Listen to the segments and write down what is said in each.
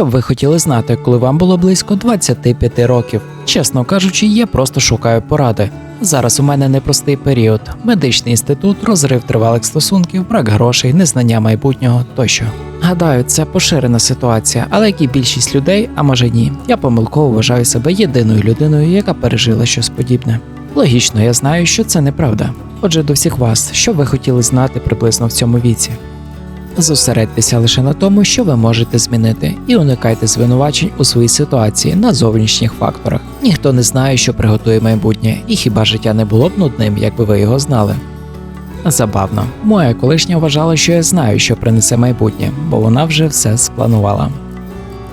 Що б ви хотіли знати, коли вам було близько 25 років? Чесно кажучи, я просто шукаю поради. Зараз у мене непростий період: медичний інститут, розрив тривалих стосунків, брак грошей, незнання майбутнього тощо. Гадаю, це поширена ситуація, але як і більшість людей, а може ні, я помилково вважаю себе єдиною людиною, яка пережила щось подібне. Логічно, я знаю, що це неправда. Отже, до всіх вас, що ви хотіли знати приблизно в цьому віці. Зосередьтеся лише на тому, що ви можете змінити, і уникайте звинувачень у своїй ситуації на зовнішніх факторах. Ніхто не знає, що приготує майбутнє, і хіба життя не було б нудним, якби ви його знали. Забавно, моя колишня вважала, що я знаю, що принесе майбутнє, бо вона вже все спланувала.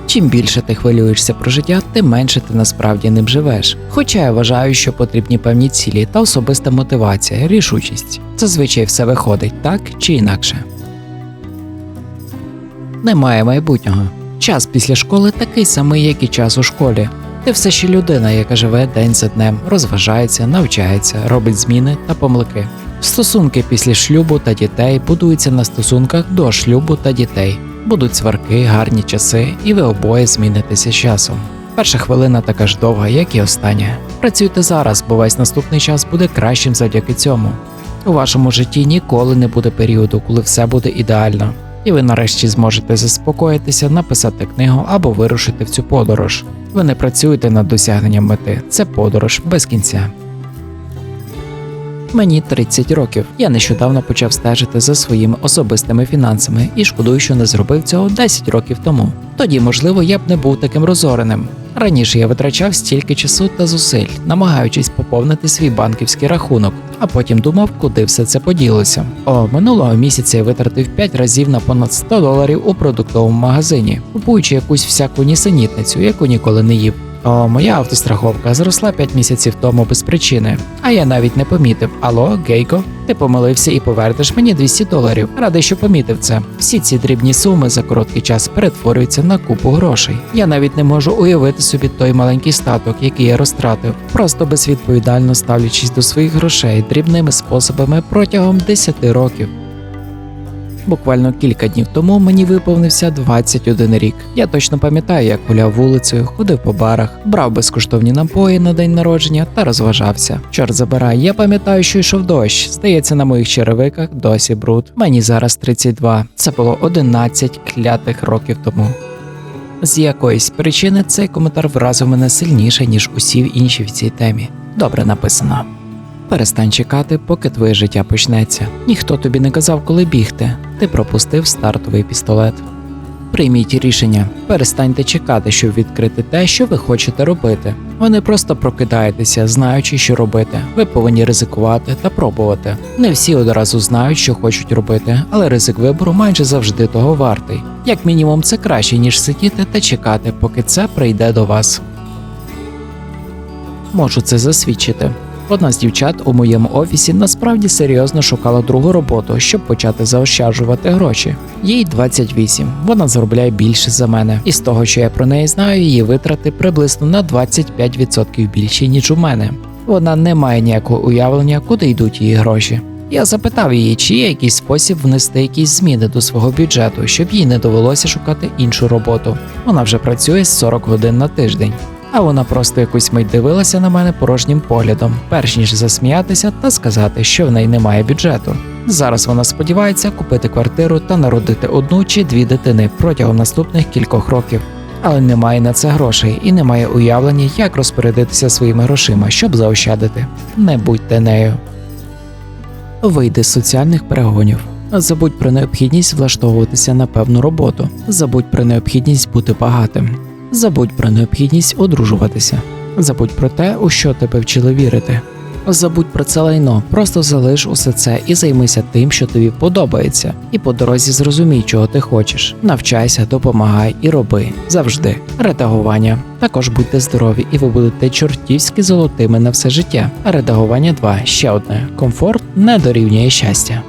Чим більше ти хвилюєшся про життя, тим менше ти насправді ним живеш. Хоча я вважаю, що потрібні певні цілі та особиста мотивація, рішучість. Зазвичай все виходить так чи інакше. Немає майбутнього. Час після школи такий самий, як і час у школі. Ти все ще людина, яка живе день за днем, розважається, навчається, робить зміни та помилки. Стосунки після шлюбу та дітей будуються на стосунках до шлюбу та дітей. Будуть сварки, гарні часи, і ви обоє змінитеся часом. Перша хвилина така ж довга, як і остання. Працюйте зараз, бо весь наступний час буде кращим завдяки цьому. У вашому житті ніколи не буде періоду, коли все буде ідеально, і ви нарешті зможете заспокоїтися, написати книгу або вирушити в цю подорож. Ви не працюєте над досягненням мети, це подорож без кінця. Мені 30 років. Я нещодавно почав стежити за своїми особистими фінансами і шкодую, що не зробив цього 10 років тому. Тоді, можливо, я б не був таким розореним. Раніше я витрачав стільки часу та зусиль, намагаючись поповнити свій банківський рахунок, а потім думав, куди все це поділося. О, минулого місяця я витратив 5 разів на понад 100 доларів у продуктовому магазині, купуючи якусь всяку нісенітницю, яку ніколи не їв. О, моя автостраховка зросла 5 місяців тому без причини, а я навіть не помітив. Алло, Гейко, ти помилився і повернеш мені 200 доларів. Радий, що помітив це. Всі ці дрібні суми за короткий час перетворюються на купу грошей. Я навіть не можу уявити собі той маленький статок, який я розтратив, просто безвідповідально ставлячись до своїх грошей дрібними способами протягом 10 років. Буквально кілька днів тому мені виповнився 21 рік. Я точно пам'ятаю, як гуляв вулицею, ходив по барах, брав безкоштовні напої на день народження та розважався. Чорт забирай, я пам'ятаю, що йшов дощ. Здається, на моїх черевиках досі бруд. Мені зараз 32. Це було 11 клятих років тому. З якоїсь причини цей коментар вразив мене сильніше, ніж усі інші в цій темі. Добре написано. Перестань чекати, поки твоє життя почнеться. Ніхто тобі не казав, коли бігти. Ти пропустив стартовий пістолет. Прийміть рішення, перестаньте чекати, щоб відкрити те, що ви хочете робити. Ви не просто прокидаєтеся, знаючи, що робити. Ви повинні ризикувати та пробувати. Не всі одразу знають, що хочуть робити, але ризик вибору майже завжди того вартий. Як мінімум, це краще, ніж сидіти та чекати, поки це прийде до вас. Можу це засвідчити. Одна з дівчат у моєму офісі насправді серйозно шукала другу роботу, щоб почати заощаджувати гроші. Їй 28, вона заробляє більше за мене, і з того, що я про неї знаю, її витрати приблизно на 25% більші, ніж у мене. Вона не має ніякого уявлення, куди йдуть її гроші. Я запитав її, чи є якийсь спосіб внести якісь зміни до свого бюджету, щоб їй не довелося шукати іншу роботу. Вона вже працює з 40 годин на тиждень. А вона просто якусь мить дивилася на мене порожнім поглядом, перш ніж засміятися та сказати, що в неї немає бюджету. Зараз вона сподівається купити квартиру та народити одну чи дві дитини протягом наступних кількох років. Але немає на це грошей і немає уявлення, як розпорядитися своїми грошима, щоб заощадити. Не будьте нею. Вийди з соціальних перегонів. Забудь про необхідність влаштовуватися на певну роботу. Забудь про необхідність бути багатим. Забудь про необхідність одружуватися. Забудь про те, у що тебе вчили вірити. Забудь про це лайно, просто залиш усе це і займися тим, що тобі подобається, і по дорозі зрозумій, чого ти хочеш. Навчайся, допомагай і роби завжди. Редагування. Також будьте здорові, і ви будете чортівськи золотими на все життя. Редагування 2. Ще одне. Комфорт не дорівнює щастя.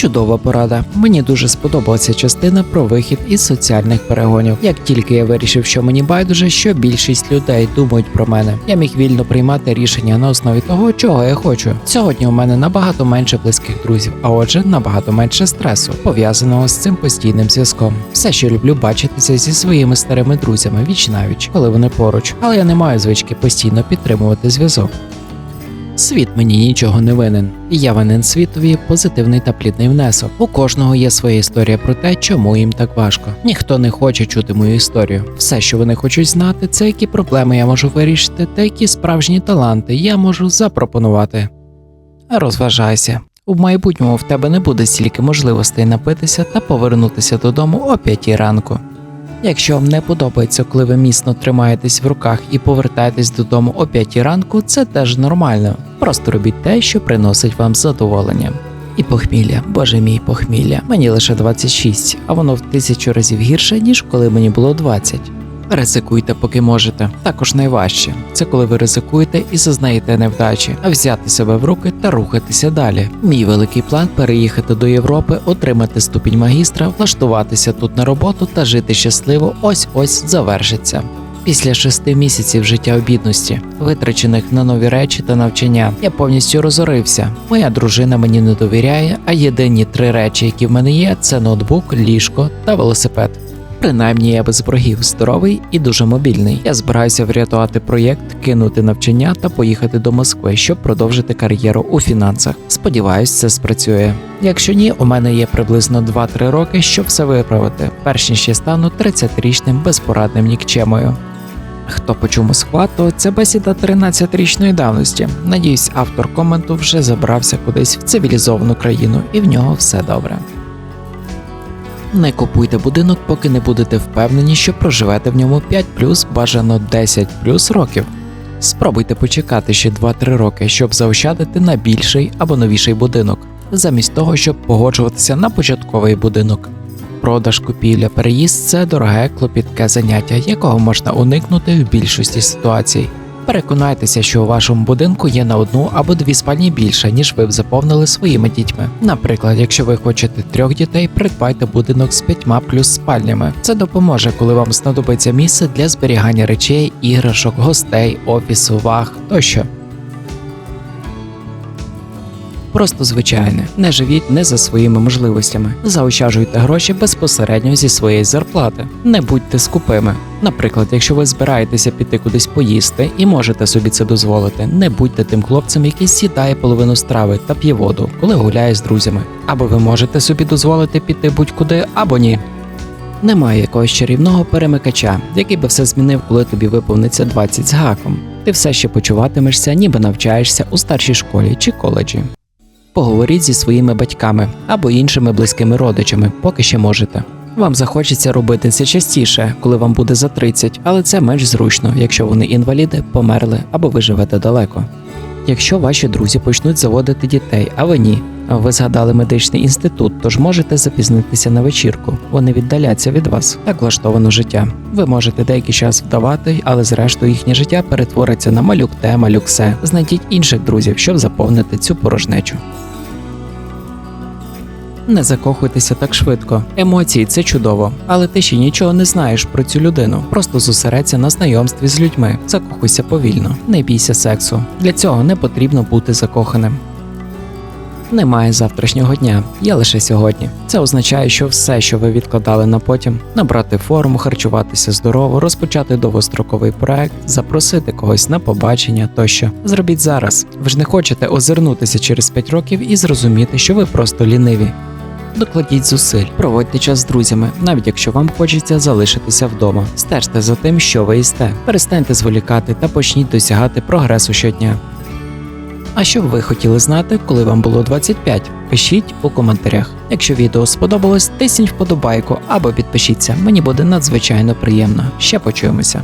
Чудова порада. Мені дуже сподобалася частина про вихід із соціальних перегонів. Як тільки я вирішив, що мені байдуже, що більшість людей думають про мене, я міг вільно приймати рішення на основі того, чого я хочу. Сьогодні у мене набагато менше близьких друзів, а отже, набагато менше стресу, пов'язаного з цим постійним зв'язком. Все, що люблю бачитися зі своїми старими друзями віч навіч, коли вони поруч, але я не маю звички постійно підтримувати зв'язок. Світ мені нічого не винен, і я винен світові позитивний та плідний внесок. У кожного є своя історія про те, чому їм так важко. Ніхто не хоче чути мою історію. Все, що вони хочуть знати, це які проблеми я можу вирішити, та які справжні таланти я можу запропонувати. Розважайся. У майбутньому в тебе не буде стільки можливостей напитися та повернутися додому о п'ятій ранку. Якщо вам не подобається, коли ви міцно тримаєтесь в руках і повертаєтесь додому о 5 ранку, це теж нормально. Просто робіть те, що приносить вам задоволення. І похмілля, боже мій похмілля. Мені лише 26, а воно в тисячу разів гірше, ніж коли мені було 20. Ризикуйте, поки можете. Також найважче це коли ви ризикуєте і зазнаєте невдачі, а взяти себе в руки та рухатися далі. Мій великий план переїхати до Європи, отримати ступінь магістра, влаштуватися тут на роботу та жити щасливо. Ось ось завершиться. Після шести місяців життя у бідності, витрачених на нові речі та навчання, я повністю розорився. Моя дружина мені не довіряє, а єдині три речі, які в мене є, це ноутбук, ліжко та велосипед. Принаймні я без ворогів, здоровий і дуже мобільний. Я збираюся врятувати проєкт, кинути навчання та поїхати до Москви, щоб продовжити кар'єру у фінансах. Сподіваюсь, це спрацює. Якщо ні, у мене є приблизно 2-3 роки, щоб все виправити, перш ніж я стану 30-річним безпорадним нікчемою. Хто почув Москва, то це бесіда 13-річної давності. Надіюсь, автор коменту вже забрався кудись в цивілізовану країну, і в нього все добре. Не купуйте будинок, поки не будете впевнені, що проживете в ньому 5 плюс, бажано 10 плюс років. Спробуйте почекати ще 2-3 роки, щоб заощадити на більший або новіший будинок, замість того, щоб погоджуватися на початковий будинок. Продаж, купівля, переїзд це дороге клопітке заняття, якого можна уникнути в більшості ситуацій. Переконайтеся, що у вашому будинку є на одну або дві спальні більше, ніж ви б заповнили своїми дітьми. Наприклад, якщо ви хочете трьох дітей, придбайте будинок з п'ятьма плюс спальнями. Це допоможе, коли вам знадобиться місце для зберігання речей, іграшок, гостей, офісу, ваг тощо. Просто звичайне, не живіть не за своїми можливостями. Заощаджуйте гроші безпосередньо зі своєї зарплати. Не будьте скупими. Наприклад, якщо ви збираєтеся піти кудись поїсти і можете собі це дозволити, не будьте тим хлопцем, який сідає половину страви та п'є воду, коли гуляє з друзями. Або ви можете собі дозволити піти будь-куди, або ні. Немає якогось чарівного перемикача, який би все змінив, коли тобі виповниться 20 з гаком. Ти все ще почуватимешся, ніби навчаєшся у старшій школі чи коледжі. Поговоріть зі своїми батьками або іншими близькими родичами, поки ще можете. Вам захочеться робити це частіше, коли вам буде за 30, але це менш зручно, якщо вони інваліди, померли або ви живете далеко. Якщо ваші друзі почнуть заводити дітей, а ви ні, ви згадали медичний інститут, тож можете запізнитися на вечірку. Вони віддаляться від вас. Так влаштовано життя. Ви можете деякий час вдавати, але зрештою їхнє життя перетвориться на малюк те, малюк се. Знайдіть інших друзів, щоб заповнити цю порожнечу. Не закохуйтеся так швидко. Емоції це чудово, але ти ще нічого не знаєш про цю людину. Просто зосередься на знайомстві з людьми. Закохуйся повільно, не бійся сексу. Для цього не потрібно бути закоханим. Немає завтрашнього дня, є лише сьогодні. Це означає, що все, що ви відкладали на потім, набрати форму, харчуватися здорово, розпочати довгостроковий проект, запросити когось на побачення тощо. Зробіть зараз. Ви ж не хочете озирнутися через 5 років і зрозуміти, що ви просто ліниві. Докладіть зусиль, проводьте час з друзями, навіть якщо вам хочеться залишитися вдома. Стежте за тим, що ви їсте. Перестаньте зволікати та почніть досягати прогресу щодня. А що б ви хотіли знати, коли вам було 25? Пишіть у коментарях. Якщо відео сподобалось, тисніть вподобайку або підпишіться. Мені буде надзвичайно приємно. Ще почуємося.